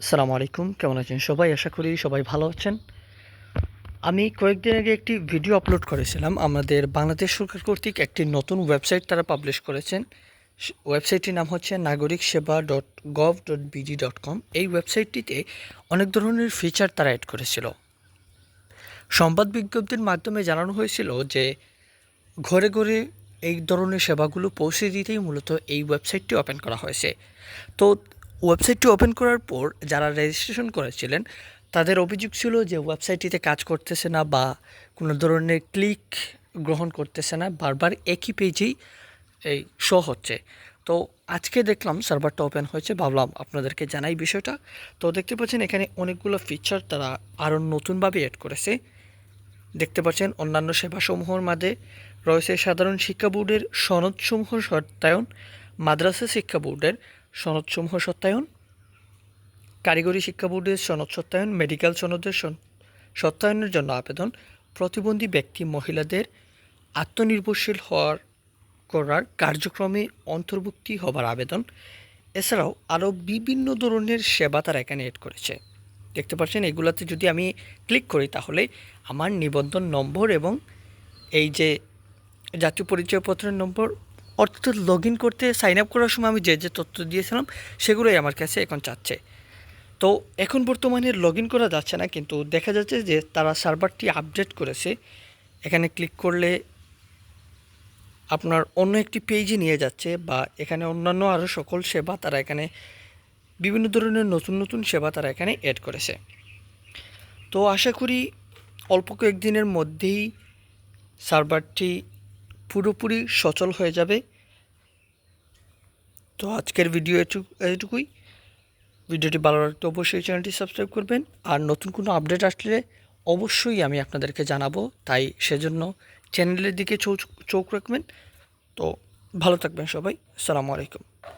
আসসালামু আলাইকুম, কেমন আছেন সবাই? আশা করি সবাই ভালো আছেন। আমি কয়েকদিন আগে একটি ভিডিও আপলোড করেছিলাম। আমাদের বাংলাদেশ সরকার কর্তৃক একটি নতুন ওয়েবসাইট তারা পাবলিশ করেছেন। ওয়েবসাইটটির নাম হচ্ছে Nagorik Sheba dot gov dot BD dot com এই ওয়েবসাইটটিতে অনেক ধরনের ফিচার তারা অ্যাড করেছিল। সংবাদ বিজ্ঞপ্তির মাধ্যমে জানানো হয়েছিল যে, ঘরে ঘরে এই ধরনের সেবাগুলো পৌঁছে দিতেই মূলত এই ওয়েবসাইটটি ওপেন করা হয়েছে। তো ওয়েবসাইটটি ওপেন করার পর যারা রেজিস্ট্রেশন করেছিলেন, তাদের অভিযোগ ছিল যে ওয়েবসাইটটিতে কাজ করতেছে না বা কোনো ধরনের ক্লিক গ্রহণ করতেছে না, বারবার একই পেজেই এই শো হচ্ছে। তো আজকে দেখলাম সার্ভারটা ওপেন হয়েছে, ভাবলাম আপনাদেরকে জানাই বিষয়টা। তো দেখতে পাচ্ছেন এখানে অনেকগুলো ফিচার তারা আরও নতুনভাবে অ্যাড করেছে। দেখতে পাচ্ছেন অন্যান্য সেবাসমূহের মাঝে রয়েছে সাধারণ শিক্ষা বোর্ডের সনদসমূহ সত্যায়ন, মাদ্রাসা শিক্ষা বোর্ডের সনদসমূহ সত্যায়ন, কারিগরি শিক্ষা বোর্ডের সনদ সত্যায়ন, মেডিকেল সনদের সত্যায়নের জন্য আবেদন, প্রতিবন্ধী ব্যক্তি মহিলাদের আত্মনির্ভরশীল হওয়ার করার কার্যক্রমে অন্তর্ভুক্তি হবার আবেদন। এছাড়াও আরও বিভিন্ন ধরনের সেবা তারা এখানে এড করেছে। দেখতে পাচ্ছেন, এগুলাতে যদি আমি ক্লিক করি তাহলে আমার নিবন্ধন নম্বর এবং এই যে জাতীয় পরিচয়পত্রের নম্বর অর্থাৎ লগ ইন করতে সাইন আপ করার সময় আমি যে যে তথ্য দিয়েছিলাম, সেগুলোই আমার কাছে এখন চাচ্ছে। তো এখন বর্তমানে লগ ইন করা যাচ্ছে না, কিন্তু দেখা যাচ্ছে যে তারা সার্ভারটি আপডেট করেছে। এখানে ক্লিক করলে আপনার অন্য একটি পেজে নিয়ে যাচ্ছে বা এখানে অন্যান্য আরও সকল সেবা তারা এখানে, বিভিন্ন ধরনের নতুন নতুন সেবা তারা এখানে অ্যাড করেছে। তো আশা করি অল্প কয়েকদিনের মধ্যেই সার্ভারটি পুরোপুরি সচল হয়ে যাবে। তো আজকের ভিডিও এটু- এটুকুই। ভিডিওটি ভালো লাগলে অবশ্যই চ্যানেলটি সাবস্ক্রাইব করবেন। আর নতুন কোনো আপডেট আসলে অবশ্যই আমি আপনাদেরকে জানাব। তাই সেজন্য চ্যানেলের দিকে চোখ চোখ রাখবেন। তো ভালো থাকবেন সবাই। আসসালামু আলাইকুম।